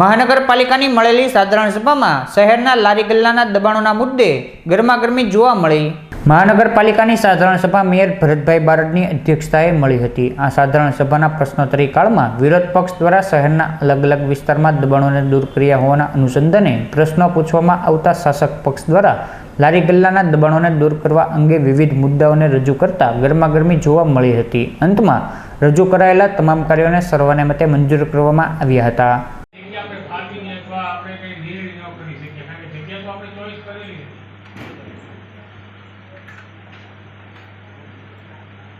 મહાનગરપાલિકાની મળેલી સાધારણ સભામાં શહેરના લારી ગલ્લાના દબાણોના મુદ્દે ગરમાગરમી જોવા મળી. મહાનગરપાલિકાની સાધારણ સભા મેયર ભરતભાઈ બારડની અધ્યક્ષતાએ મળી હતી. આ સાધારણ સભાના પ્રશ્નોત્તરી કાળમાં વિરોધ પક્ષ દ્વારા શહેરના અલગ અલગ વિસ્તારમાં દબાણોને દૂર કર્યા હોવાના અનુસંધાને પ્રશ્નો પૂછવામાં આવતા શાસક પક્ષ દ્વારા લારી ગલ્લાના દબાણોને દૂર કરવા અંગે વિવિધ મુદ્દાઓને રજૂ કરતા ગરમાગરમી જોવા મળી હતી. અંતમાં રજૂ કરાયેલા તમામ કાર્યોને સર્વાને મતે મંજૂર કરવામાં આવ્યા હતા. અથવા આપણે કંઈ નિર્ણય ન કરી શકીએ, કારણ કે જગ્યા તો આપણે ચોઈસ કરેલી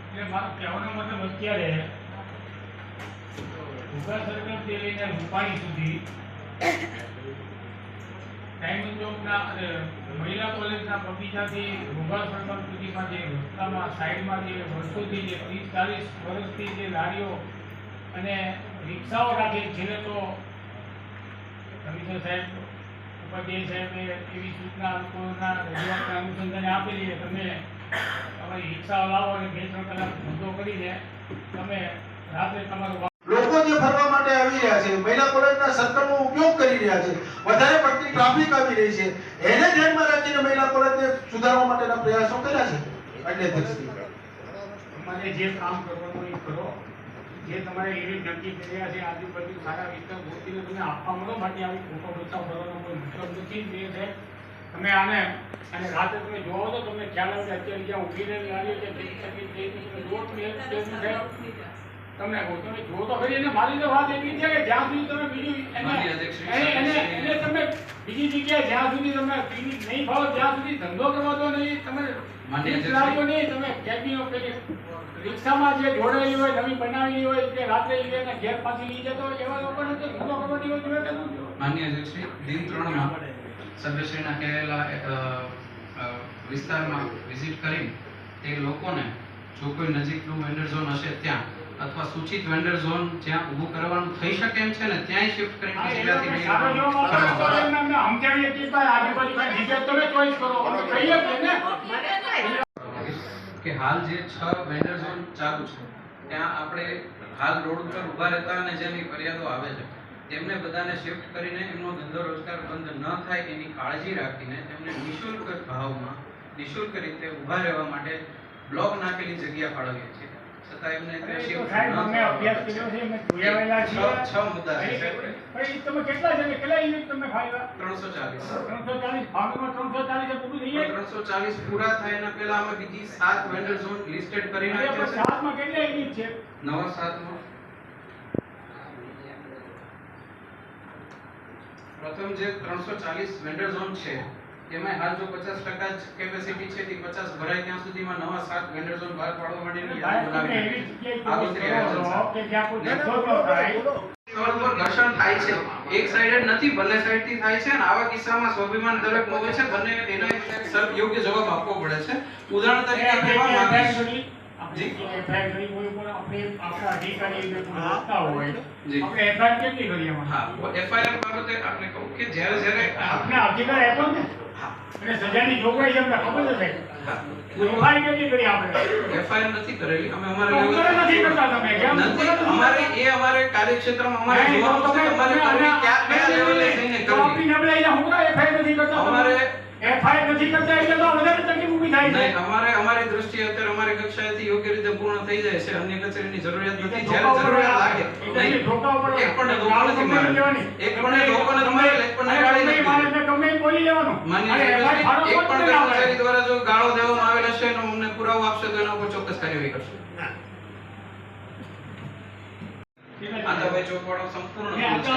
એટલે મારો કહેવાનો મતલબ અત્યારે, ઊભા સર્કલથી લઈને રૂપાણી સુધી, ડાયમંડ ચોકના મહિલા કોલેજના બગીચાથી રૂગા સર્કલ સુધીમાં જે રસ્તામાં, સાઈડમાં જે વર્ષોથી જે ત્રીસ ચાલીસ વર્ષથી જે લારીઓ અને રિક્ષાઓ રાખે છે તો કમિશનર સાહેબ ઉપાધ્યાય સાહેબે એવી સૂચના લોકોના રજૂઆતના અનુસંધાને આપેલી છે. તમે તમારી રિક્ષા લાવો અને બે ત્રણ કલાક ધંધો કરીને તમે રાત્રે તમારું લોકો જે ફરવા માટે આવી રહ્યા છે મહિલા કોલેજના સર્કલનો ઉપયોગ કરી રહ્યા છે વધારે પડતી ટ્રાફિક આવી રહી છે. એને ધ્યાનમાં રાખીને મહિલા કોલેજને સુધારવા માટેના પ્રયાસો કર્યા છે. દ્રષ્ટિએ તમારે જે કામ કરવાનું એ કરો. જે તમારે એવી નક્કી કર્યા છે આજુબાજુ સારા વિસ્તાર ગોતીને તમે આપવા મળો, બાકી આવી ખોટો પૈસા ભરવાનો કોઈ મતલબ નથી. જે છે, તમે આને અને રાતે તમે જોવો તો તમને ખ્યાલ આવે અત્યારે જ્યાં ઊભી રહેલી લારીઓ છે તે થઈ તમને કહું તમે જુઓ તો ખરી એને મારી તો વાત એવી છે કે જ્યાં સુધી તમે બીજું એને એને એને તમે બીજી જગ્યાએ જ્યાં સુધી તમે ક્લિનિક નહીં ભાવો ત્યાં સુધી ધંધો કરવા દો નહીં તમે લારીઓ નહીં તમે કેબીનો પેલી રિક્ષામાં જે જોડાયેલી હોય નવી બનાવેલી હોય કે રાત્રે એને ઘેર પાછી લઈ જતો એવા લોકોને તો ધંધો કરવાની હોય તમે કે માન્ય અધ્યક્ષશ્રી દિન ત્રણમાં સભ્યશ્રીના કહેલા વિસ્તારમાં વિઝિટ કરી તે લોકોને જો કોઈ નજીકનું વેન્ડર ઝોન હશે ત્યાં અથવા સૂચિત વેન્ડર ઝોન જ્યાં ઊભું કરવાનું થઈ શકે એમ છે ને ત્યાંય શિફ્ટ કરીને જગ્યાથી લઈ સારો જોવા મળે તો કરવા. એમને અમને સમજાવીએ કે ભાઈ આજુબાજુ કાંઈ જગ્યા તમે ચોઈસ કરો અમે કહીએ જ ને કે હાલ જે છ વેન્ડર ઝોન ચાલુ છે ત્યાં આપણે હાલ રોડ ઉપર ઊભા રહેતા અને જેની ફરિયાદો આવે છે તેમને બધાને શિફ્ટ કરીને એમનો ધંધો રોજગાર બંધ ન થાય એની કાળજી રાખીને તેમને નિઃશુલ્ક ભાવમાં નિઃશુલ્ક રીતે ઊભા રહેવા માટે બ્લોક નાખેલી જગ્યા ફાળવીએ છીએ છતાં એમને અરે ત્યાં એ તો shift સાહેબ અમે અભ્યાસ કર્યો છે અમે જોયાવેલા છીએ. છ મુદ્દા છે ભાઈ તમે કેટલા છે કેટલા યુનિટ તમે ફાળવ્યા ત્રણસો ચાલીસ. ત્રણસો ચાલીસ ભાગમાં ત્રણસો ચાલીસ એ પૂરું થઈ જાય ત્રણસો ચાલીસ પૂરા થાય એના પહેલા અમે બીજી સાત વેન્ડર ઝોન લિસ્ટેડ કરી છે. સાતમાં કેટલા યુનિટ છે? નવા સાતમાં. પ્રથમ જે ત્રણસો ચાલીસ વેન્ડર ઝોન છે એમાં હાલ જો પચાસ ટકા જ કેપેસિટી છે તે પચાસ ભરાય ત્યાં સુધીમાં નવા સાત વેન્ડર ઝોન બહાર પાડવા માટેની યાદી બનાવી આગોતરી આયોજન છે. કે જ્યાં કોઈ ધંધો ન થાય. સ્થળ પર ઘર્ષણ થાય છે. એક સાઈડેડ નથી બંને સાઈડથી થાય છે અને આવા કિસ્સામાં સ્વાભિમાન દરેક મોગે છે. બંને એને સર યોગ્ય જવાબ આપવો પડે છે. ઉદાહરણ તરીકે કહેવા માંગીશ. જી. જી. હા એફઆઈઆર બાબતે આપણે કહું કે જ્યારે જ્યારે હા. એફઆઈઆર નથી કરેલી. અમે અમારા તો level- નથી કરતા તમે. કેમ? નથી અમારે એ અમારે કાર્યક્ષેત્રમાં અમારે જોવાનું છે અમારે કરવી ક્યાં કયા લેવલે જઈને કરવી. અમારે નહીં અમારે અમારી દ્રષ્ટિએ અત્યારે અમારી કક્ષાએથી યોગ્ય રીતે પૂર્ણ થઈ જાય છે. અન્ય કચેરીની જરૂરિયાત નથી. જ્યારે જરૂરિયાત લાગે. નહીં. એક પણ ધોકો નથી મારેલ એક પણ ધોકો નથી મારેલ એક પણ ગાળી નથી. માન્ય નિર્દેશ એક પણ કચેરી દ્વારા જો ગાળો દેવામાં આવેલ હશે એનો અમને પુરાવો આપશે તો એના ઉપર ચોક્કસ કાર્યવાહી કરશું. ભાઈ ચોપડો સંપૂર્ણ ભાઈ છે.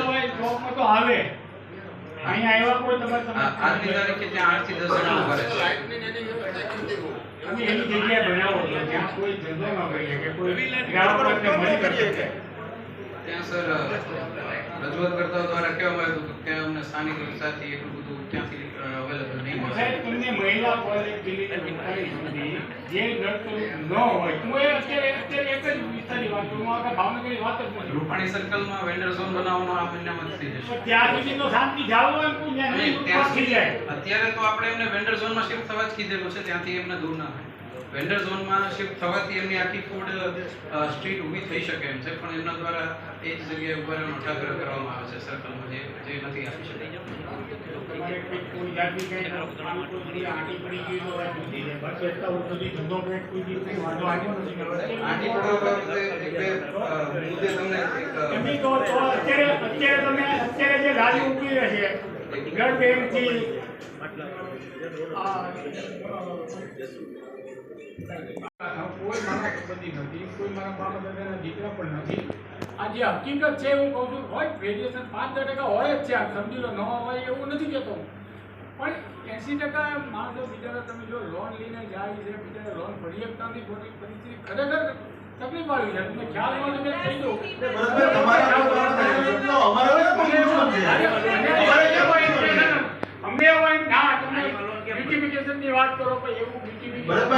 આવે. અહીંયા આવ્યા કોઈ તમારે આ- આજની તારીખે ત્યાં આઠથી દસ જણા ઊભા રહે છે તમે એવી જગ્યાએ બનાવો છો જ્યાં કોઈ ધંધો ન કરી કે કોઈ ગ્રાહકોને મળી શકે. ત્યાં સર રજૂઆત કરતા દ્વારા કહેવામાં આવ્યું હતું કે અમને સ્થાનિક રિક્ષાથી એટલું બધું ક્યાંથી અવેલેબલ નહીં મળે તમને મહિલા કોલેજ દિલ્હી જે નર્સ ન હોય હું એ અત્યારે રૂપાણી સર્કલમાં વેન્ડર ઝોન બનાવવાનો આપણને મત થઈ જશે. ત્યાં સુધી તો શાંતિ જાવ એમ કોઈ નહીં અત્યારે તો આપણે એમને વેન્ડર ઝોનમાં શિફ્ટ થવા જ કીધેલું છે ત્યાંથી એમને દૂર ના થાય. વેન્ડર ઝોનમાં શિફ્ટ થવાથી એમની આખી ફૂડ સ્ટ્રીટ ઊભી થઈ શકે એમ છે પણ એમના દ્વારા એ જ જગ્યાએ ઊભા રહેવાનો ઠાકર કરવામાં આવે છે સર્કલમાં જે જે નથી આપી શકતા તમારે કોઈ દી તમે મારા સંબંધી નથી મારા બાપા દાદાના દીકરા પણ નથી આ જે હકીકત છે હું કહું છું હોય ગ્રેજ્યુએશન પાંચ દસ ટકા હોય જ છે આ સમજી લો ન હોય એવું નથી કહેતો પણ એંસી ટકા માણસો બિચારા તમે જો લોન લઈને જાય છે બિચારા લોન ભરી શકતા નથી ખોટી પરિસ્થિતિ ખરેખર તકલીફ વાળી છે તમને ખ્યાલ મેં કહી દઉં ભરતભાઈ, તમારા કોઈ વાંધો નથી. તો અમારે કોઈ દુશ્મન છે. અમારે કેમ દુશ્મન છે? અમે ના તમે બ્યુટિફિકેશનની વાત કરો પણ એવું ના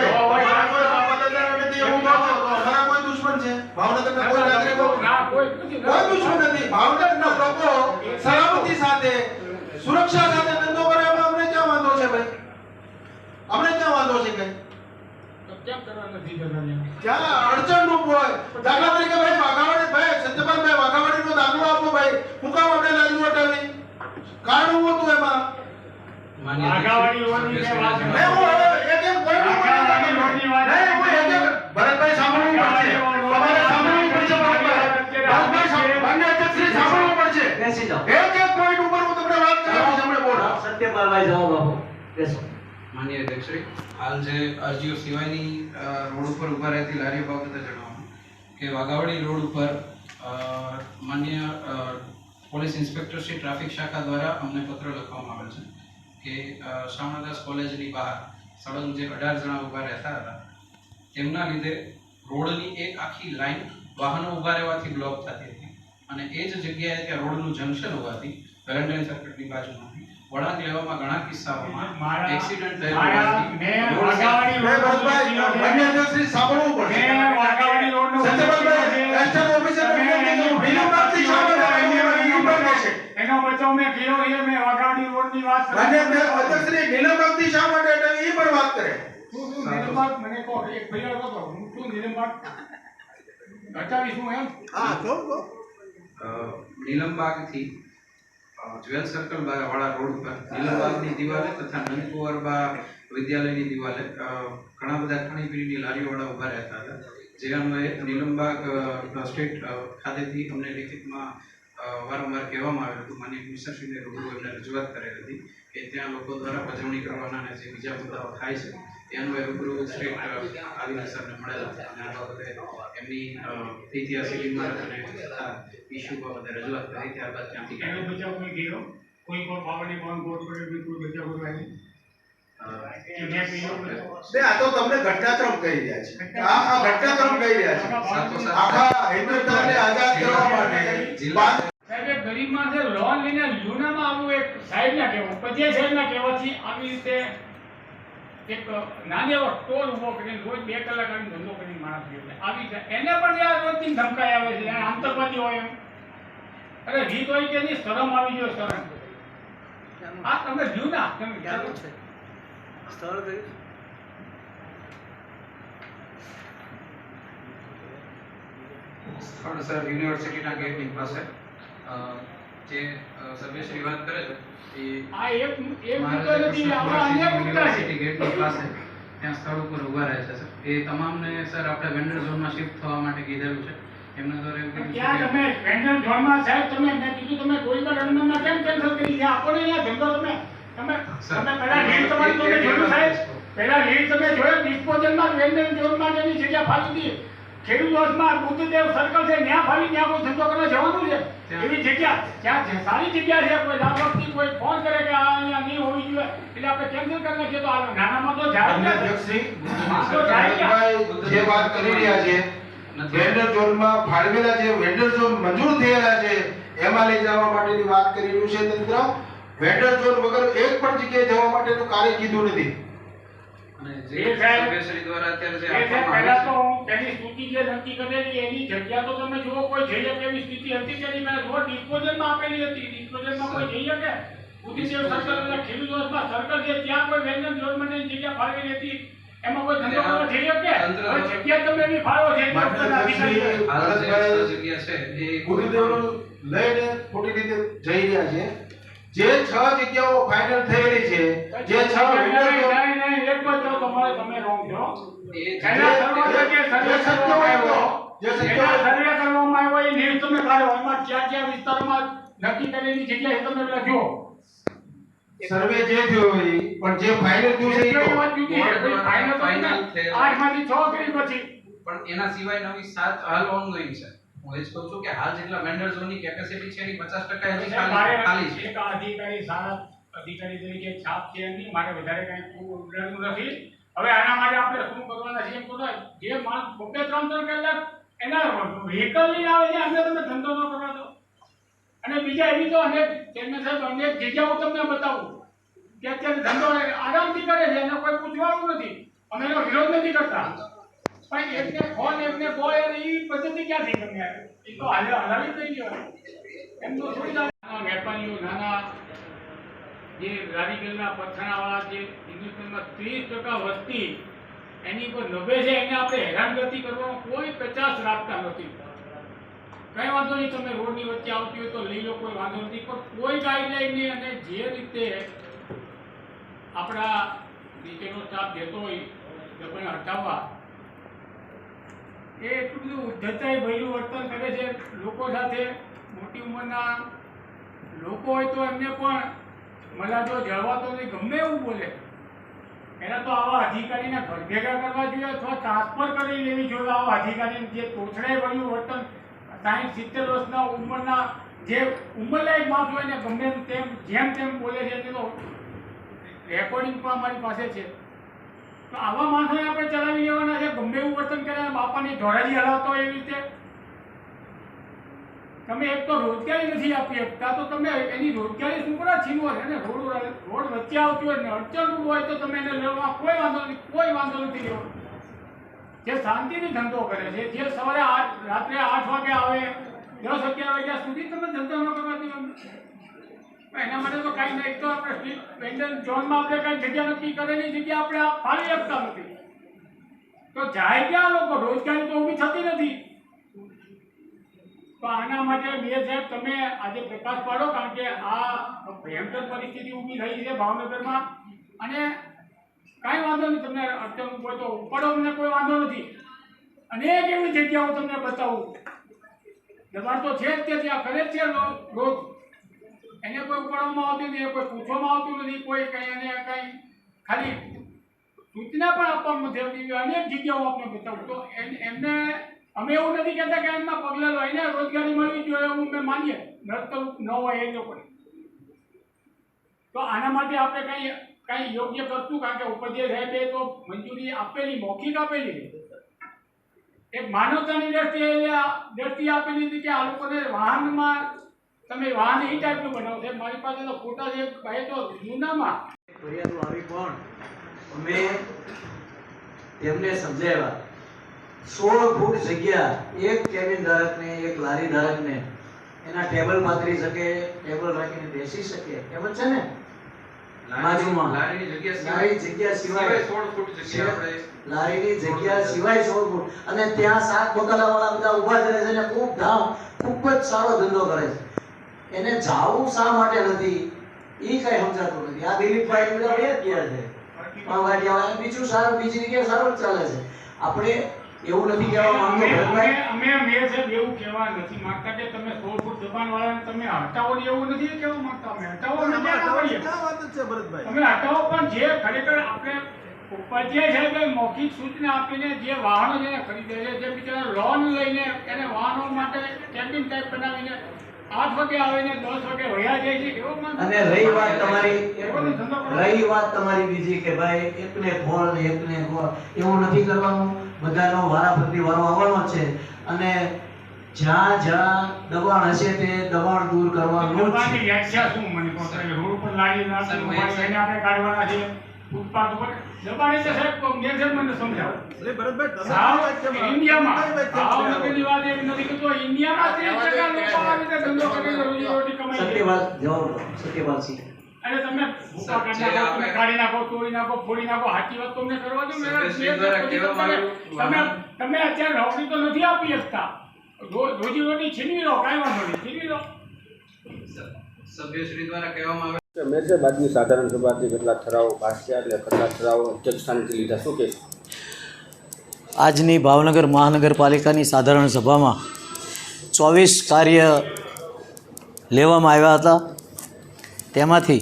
સલામતી સાથે સુરક્ષા સાથે ધંધો કરે એમાં ક્યાં વાંધો છે ભાઈ? અમને ક્યાં વાંધો છે કઈ તો કેમ કરવા નથી જતા ત્યાં? ક્યાં અડચણ રૂપ હોય? દાખલા તરીકે ભાઈ વાઘાવાડી ભાઈ સત્યપાલભાઈ વાઘાવાડીનો દાખલો આપો ભાઈ. હું કામ આપણે લાજુ હટાવી કારણ શું હતું એમાં? આગાવાડી રોડની વાત મેં હું બેસી બાબતે જણાવવાનું કે વાઘાવડી રોડ ઉપર માન્ય પોલીસ ઇન્સ્પેક્ટર શ્રી ટ્રાફિક શાખા દ્વારા અમને પત્ર લખવામાં આવેલ છે કે શામળદાસ કોલેજની બહાર સળંગ જે અઢાર જણા ઊભા રહેતા હતા તેમના લીધે રોડની એક આખી લાઈન વાહનો ઊભા રહેવાથી બ્લોક થતી હતી અને એ જ જગ્યાએ ત્યાં રોડનું જંકશન હોવાથી વેલેન્ટાઇન સર્કિટની બાજુમાં વળાંક લેવામાં ઘણા કિસ્સાઓમાં મારા- એક્સિડન્ટ થયેલ મેં એનો બચાવ મેં ગયો એ મેં વાઘાવાડી રોડની વાત કરી. માન્ય અધ્યક્ષશ્રી વિનમ્રતાથી શા માટે એટલે એ પણ વાત કરે. તું તું નિલંબક? મને કહો એક ફરિયાદ હતો હું તું નિલંબક? હટાવી શું એમ? હા તો તો નિલંબાગથી જ્વેલ સર્કલ વાળા રોડ ઉપર. નીલમબાગની દિવાલે તથા નંદકુંવરબા વિદ્યાલયની દિવાલે ઘણા બધા ખાણીપીણીની લારીઓવાળા ઊભા રહેતા હતા. જે અન્વયે નીલમબાગ સ્ટેટ ખાતેથી અમને લિખિતમાં વારંવાર કહેવામાં આવેલું હતું માન્ય કમિશનરશ્રીને રૂબરૂ એમને રજૂઆત કરેલ હતી કે ત્યાં લોકો દ્વારા પજવણી કરવાના અને જે બીજા મુદ્દાઓ થાય છે એ રૂબરૂ સ્ટેટ આદિના સરને મળેલા હતા અને આ વખતે એમની ઐતિહાસિક ઇમારત અને ઇસ્યુ બાબતે રજૂઆત કરી ત્યારબાદ ત્યાંથી બચાવ કોઈ કર્યો કોઈ પણ પાવરની પણ ગોળ પડે કોઈ કોઈ બચાવ કરવા નહીં. અ, એ મેં કર્યો બચાવ. બે આ તો તમને ઘટનાક્રમ કહી રહ્યા છે આ આ ઘટનાક્રમ કહી રહ્યા છે આખા હિન્દુસ્તાનને આઝાદ કરવા માટે ગરીબ માણસે લોન લઈને લુનામાં આવું એક સાહેબના કહેવું પછી સાહેબના કહેવાથી આવી રીતે એક નાની એવો ટોલ ઊભો કરીને રોજ બે કલાક આવીને ધંધો કરીને માણસ ગયો છે. આવી છે એને પણ આ રોજથી ધમકાઈ આવે છે એને આતંકવાદી હોય એમ. અરે રીત હોય કે નહીં શરમ આવી ગયો શરમ. આ તમે જૂના ના તમે છે? સ્થળ કયું? સ્થળ સર યુનિવર્સિટીના ગેટની પાસે. જે અ, સર્વેશ્રી વાત કરે છે એ આ એક એક મુદ્દો નથી આમાં અનેક મુદ્દા છે. ગેટની પાસે ત્યાં સ્થળ ઉપર ઊભા રહે છે સર. એ તમામને સર આપણે વેન્ડર ઝોનમાં શિફ્ટ થવા માટે કીધેલું છે. એમના દ્વારા એવું કીધું તમે વેન્ડર ઝોનમાં સાહેબ તમે મેં કીધું તમે કોઈ પણ માં કેમ કેન્સલ કરી છે? આપો ને અહીંયા ધંધો તમે તમે તમે પહેલા લીડ તમારી તમે જોયું સાહેબ? પહેલા લીડ તમે જોયો ડિસ્પોઝલમાં વેન્ડર ઝોનમાં જેની જગ્યા હતી. ખેડૂત બુદ્ધદેવ સર્કલ છે ત્યાં ફાળી ત્યાં કોઈ ધંધો કરવા જવાનું છે? એવી જગ્યા ત્યાં જે સારી જગ્યા છે કોઈ લાભાર્થી કોઈ ફોન કરે કે આ અહીંયા નહીં હોવી જોઈએ એટલે આપણે કેન્સલ કરી નાખીએ તો આ નાનામાં તો જાય માન્ય જ ને. અધ્યક્ષશ્રી આ તો જાય જ ને. ભરતભાઈ જે વાત કરી રહ્યા છે વેન્ડર ઝોનમાં ફાળવેલા જે વેન્ડર ઝોન મંજૂર થયેલા છે એમાં લઈ જવા માટેની વાત કરી રહ્યું છે તંત્ર. વેન્ડર ઝોન વગર એક પણ જગ્યાએ જવા માટેનું કાર્ય કીધું નથી. પહેલા તો હું તેની સ્થિતિ જે નક્કી કરેલી એની જગ્યા તો તમે જુઓ કોઈ જઈ શકે એવી સ્થિતિ હતી કે નહીં? પહેલા રોડ ડિસ્પોઝલમાં આપેલી હતી. ડિસ્પોઝલમાં કોઈ જઈ શકે? બુદ્ધિદેવ સર્કલ અને ખેડૂત વર્ષમાં સર્કલ છે ત્યાં કોઈ વેન્ડર ઝોનમાં ની જગ્યા ફાળવેલી હતી એમાં કોઈ ધંધો કરવા જઈ શકે? જગ્યા તમે એવી ફાળવો છે જગ્યા છે એ લઈને ખોટી રીતે જઈ રહ્યા છે. જે છ જગ્યાઓ ફાઇનલ થયેલી છે જે છ નહીં, એક તો તમારે તમે છો. એના સર્વે જે સર્વે કરવામાં આવ્યો, એના સર્વે કરવામાં આવ્યો એ લીસ્ટ તમે કાઢો. એમાં ક્યાં ક્યાં વિસ્તારમાં નક્કી કરેલી જગ્યા તમે પેલા સર્વે જે થયો હોય પણ જે ફાઇનલ થયું છે એ એ વાત જુદી છે. ફાઇનલ ફાઇનલ તમે થયેલ. છ કરી પછી પણ એના સિવાય નવી સાત હાલ ઓનગોઈંગ છે હું એ જ કહું છું કે હાલ જેટલા વેન્ડર્સોની કેપેસિટી છે એની પચાસ ટકા હજી ખાલી છે એક અધિકારી સારા અધિકારી તરીકે છાપ છે એમની મારે વધારે કઈ બોલવાનું નથી. હવે આના માટે આપણે શું કરવાના છે એમ તો જે માણસ બબે ત્રણ ત્રણ કલાક એના વ્હીકલ લઈને આવે છે અમને તમે ધંધો ન કરવા દો. અને બીજા એવી તો અનેક ચેરમેન સાહેબ અનેક જગ્યાઓ તમને બતાવું કે અત્યારે ધંધો આરામથી કરે છે, એને કોઈ પૂછવાનું નથી. અમે એનો વિરોધ નથી કરતા. પણ એકને ફોન એકને બોય અને એ પદ્ધતિ ક્યાંથી તમને એ તો હાલે હલાવી જ નહીં કહેવાય એમ તો થોડી ના વેપારીઓ નાના જે લારીગલના પથરાવાળા જે હિન્દુસ્તાનમાં ત્રીસ ટકા વસ્તી એની પર નભે છે એને આપણે હેરાનગતિ કરવાનો કોઈ કચાશ રાખતા નથી. કઈ વાંધો નહીં, તમે રોડની વચ્ચે આવતી હોય તો લઈ લો, કોઈ વાંધો નથી. પણ કોઈ ગાઈડલાઈન નહીં અને જે રીતે આપણા નીચેનો સ્ટાફ જતો હોય લોકોને હટાવવા, એ એટલું બધું ઉદ્ધતાઈ ભર્યું વર્તન કરે છે. લોકો સાથે મોટી ઉંમરના લોકો હોય તો એમને પણ મલાજો જળવાતો નહીં, ગમે એવું બોલે. એના તો આવા અધિકારીને ઘર ભેગા કરવા જોઈએ અથવા ટ્રાન્સફર કરી લેવી જોઈએ આવા અધિકારીને જે તોછડાઈ વળ્યું વર્તન સાઠ સિત્તેર વર્ષના ઉંમરના જે ઉંમરલાયક માણસ હોય ને ગમે તેમ, જેમ તેમ બોલે છે, તેનો તો રેકોર્ડિંગ પણ અમારી પાસે છે. તો આવા માણસોને આપણે ચલાવી લેવાના છે, ગમે એવું વર્તન કરે બાપાની ધોરાજી હલાવતો એવી રીતે તમે એક તો રોજગારી નથી આપી શકતા, તો તમે એની રોજગારી શું કરો છીનવો છે? ને રોડ રોડ વચ્ચે આવતી હોય ને અડચણરૂપ હોય તો તમે એને લેવા, કોઈ વાંધો નથી કોઈ વાંધો નથી લેવો. જે શાંતિથી ધંધો કરે છે, જે સવારે આઠ, રાત્રે આઠ વાગે આવે, દસ અગિયાર વાગ્યા સુધી તમે ધંધો ન કરવા દો એના માટે તો કાંઈ નહીં તો આપણે સ્ટ્રીટ ઝોનમાં આપણે કાંઈ જગ્યા નક્કી કરેલી જગ્યા આપણે ફાળવી આપતા નથી. તો જાય ક્યાં લોકો? રોજગારી તો ઊભી થતી નથી. તો આના માટે બે સાહેબ તમે આજે પ્રકાશ પાડો, કારણ કે આ ભયંકર પરિસ્થિતિ ઊભી થઈ છે ભાવનગરમાં. અને કાંઈ વાંધો નહીં, તમને અડચણ હોય તો ઉપાડો, અમને કોઈ વાંધો નથી. અનેક એવી જગ્યાઓ તમને બતાવું. દબાણ તો છે જ તે ત્યાં કરે છે રોજ એને કોઈ ઉપાડવામાં આવતી નથી કોઈ પૂછવામાં આવતું નથી, કોઈ કંઈ એને કંઈ ખાલી સૂચના પણ આપવામાં નથી અનેક જગ્યાઓ આપણે બતાવું. તો એમ- એમને અમે એવું નથી કહેતા કે એમના પગલા લઈને રોજગારી મળવી જોઈએ એવું મેં માનીએ. નડતર ન હોય એ લોકોને. તો આના માટે આપણે કંઈ કંઈ યોગ્ય કરતું કારણ કે ઉપાધ્યાય સાહેબે તો મંજૂરી આપેલી, મૌખિક આપેલી. એક માનવતાની દ્રષ્ટિએ દ્રષ્ટિએ આપેલી હતી કે આ લોકોને વાહનમાં તમે વાહન એ ટાઈપનું બનાવો. છે મારી પાસે તો ફોટા છે ભાઈ તો જૂનામાં. ફરિયાદો આવી પણ અમે તેમને સમજાવ્યા. સોળ ફૂટ જગ્યા એક કેબિન ધારકને એક લારી ધારકને એના ટેબલ પાથરી શકે ટેબલ રાખીને બેસી શકે એમ છે ને? બાજુમાં. લારીની જગ્યા સિવાય સોળ ફૂટ જગ્યા લારીની જગ્યા સિવાય સોળ ફૂટ. અને ત્યાં શાક બકાલાવાળા બધા ઊભા જ રહે છે અને ખૂબ ધામ ખૂબ જ સારો ધંધો કરે છે. એને જાવું શા માટે નથી? એ કઈ સમજાતું નથી. આ દિલીપભાઈ બધા બે જ ગયા છે. બીજું સારું બીજી જગ્યાએ સારું ચાલે છે. આપણે એવું નથી કહેવા માંગતો ભરતભાઈ? અમે મેં સાહેબ એવું કહેવા નથી માંગતા કે તમે સોળ ફૂટ દબાણવાળાને તમે હટાવો એવું નથી કહેવા માંગતા અમે. હટાવો નથી વાત છે ભરતભાઈ? તમે હટાવો પણ જે ખરેખર આપણે ઉપાધ્યાય સાહેબે મૌખિક સૂચના આપીને જે વાહનો જેને ખરીદે છે જે બિચારા લોન લઈને એને વાહનો માટે કેબિન ટાઈપ બનાવીને આઠ વાગે આવીને દસ વાગે વયા જાય છે એવો અને રહી વાત તમારી એવો તો ધંધો કરો. રહી વાત તમારી બીજી કે ભાઈ એકને ખોળ ને એકને ખોળ એવું નથી કરવાનું. બધાનો વારો આવવાનો છે. અને જ્યાં જ્યાં દબાણ હશે તે દબાણ દૂર કરવાનું જ દબાણની છે. વ્યાખ્યા શું મને રોડ ઉપર લારી નાખી આપણે કાઢવાના છે. ફૂટપાથ ઉપર દબાણ એટલે સાહેબ મેં મને સમજાવો. સાવ ઇન્ડિયામાં ભાવનગરની વાત એવી નથી કે તો ઇન્ડિયામાં ત્રીસ ટકા લોકો આવી રીતે ધંધો કરીને રોજીરોટી કમાય છે સત્યવાદ જવાબ દો. સત્યવાદસિંહ અરે તમે ભૂકા કાઢી નાખો, કાઢી નાખો તોડી નાખો ફોડી નાખો સાચી વાત તમને કરવા દો તમે અત્યારે નોકરી તો નથી આપી શકતા. રોજી રોટી છીનવી લો કાંઈ વાંધો નહીં છીનવી લો. સભ્યશ્રી દ્વારા કહેવામાં આવે બાદની સાધારણ સભાથી કેટલા ઠરાવો પાસ થયા એટલે કેટલા ઠરાવો અધ્યક્ષસ્થાનેથી લીધા? શું કે આજની ભાવનગર મહાનગરપાલિકાની સાધારણ સભામાં ચોવીસ કાર્ય લેવામાં આવ્યા હતા. તેમાંથી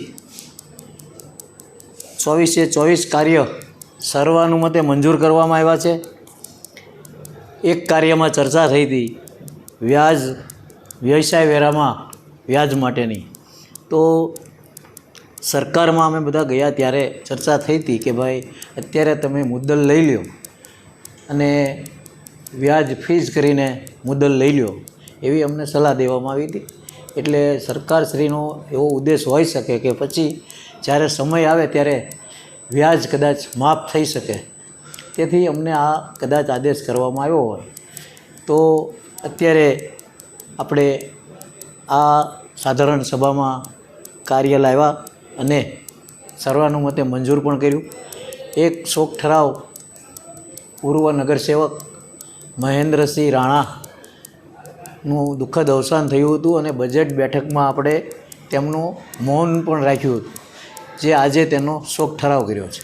ચોવીસે ચોવીસ કાર્ય સર્વાનુમતે મંજૂર કરવામાં આવ્યા છે. એક કાર્યમાં ચર્ચા થઈ હતી વ્યાજ વ્યવસાય વેરામાં વ્યાજ માટેની. તો સરકારમાં અમે બધા ગયા ત્યારે ચર્ચા થઈ હતી કે ભાઈ, અત્યારે તમે મુદ્દલ લઈ લ્યો અને વ્યાજ ફીસ કરીને મુદ્દલ લઈ લ્યો એવી અમને સલાહ દેવામાં આવી હતી. એટલે સરકારશ્રીનો એવો ઉદ્દેશ હોઈ શકે કે પછી જ્યારે સમય આવે ત્યારે વ્યાજ કદાચ માફ થઈ શકે. તેથી અમને આ કદાચ આદેશ કરવામાં આવ્યો હોય. તો અત્યારે આપણે આ સાધારણ સભામાં કાર્ય લાવ્યા અને સર્વાનુમતે મંજૂર પણ કર્યું. એક શોક ઠરાવ પૂર્વ નગરસેવક મહેન્દ્રસિંહ રાણાનું દુઃખદ અવસાન થયું હતું અને બજેટ બેઠકમાં આપણે તેમનું મૌન પણ રાખ્યું હતું, જે આજે તેનો શોક ઠરાવ કર્યો છે.